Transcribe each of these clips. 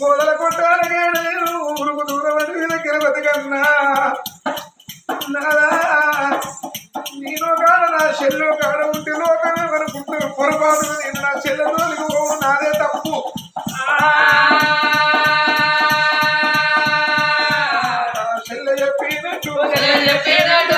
గోడల కొట్టాలగాడు ఊరుకు దూరం అడిగి దగ్గర బతికన్నా నీలో కాడ నా చెల్లో కాడ ఉంటే లోకమే మన పుట్టిన పొరపాటు నేను నా చెల్లెలు చెప్పినట్టు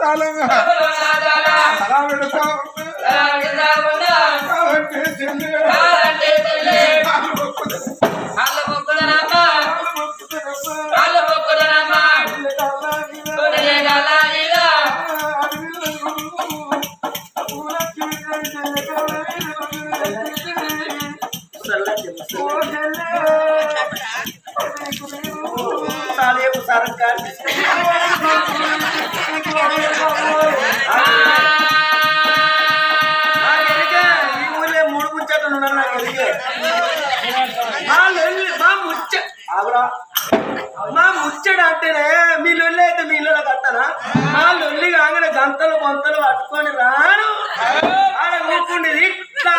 సాలంగా అలా పెడతా Salim Sarkan. కడితేనే మీ లొల్లి అయితే మీ ఇల్లు కట్టనా? ఆ లొల్లి కాగానే గంతలు బొంతలు పట్టుకొని రాను. అలా ఊరుకుండేది ఇట్లా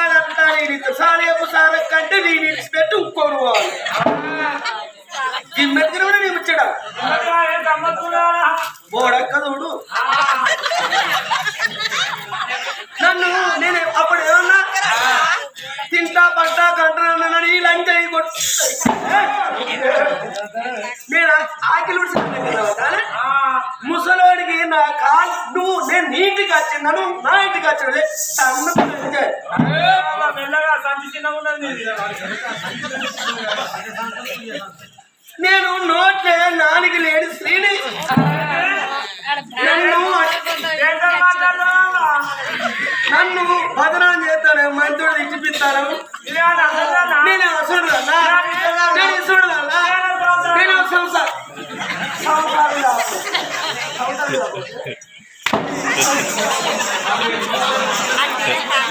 నేను సారేపు కంటే నేను ఇడిచిపెట్టి ఇంకోరు పోవాలి గిమ్మెత్తిన కూడా నేను ఇచ్చాడు అంటే నీ ఇంటికి వచ్చిందను నా ఇంటికి వచ్చినలే నేను నోట్లే నాలుగు లేని స్త్రీని నన్ను నన్ను భద్రం చేస్తాను మంత్రుడు ఇచ్చిపిస్తాను నేను anh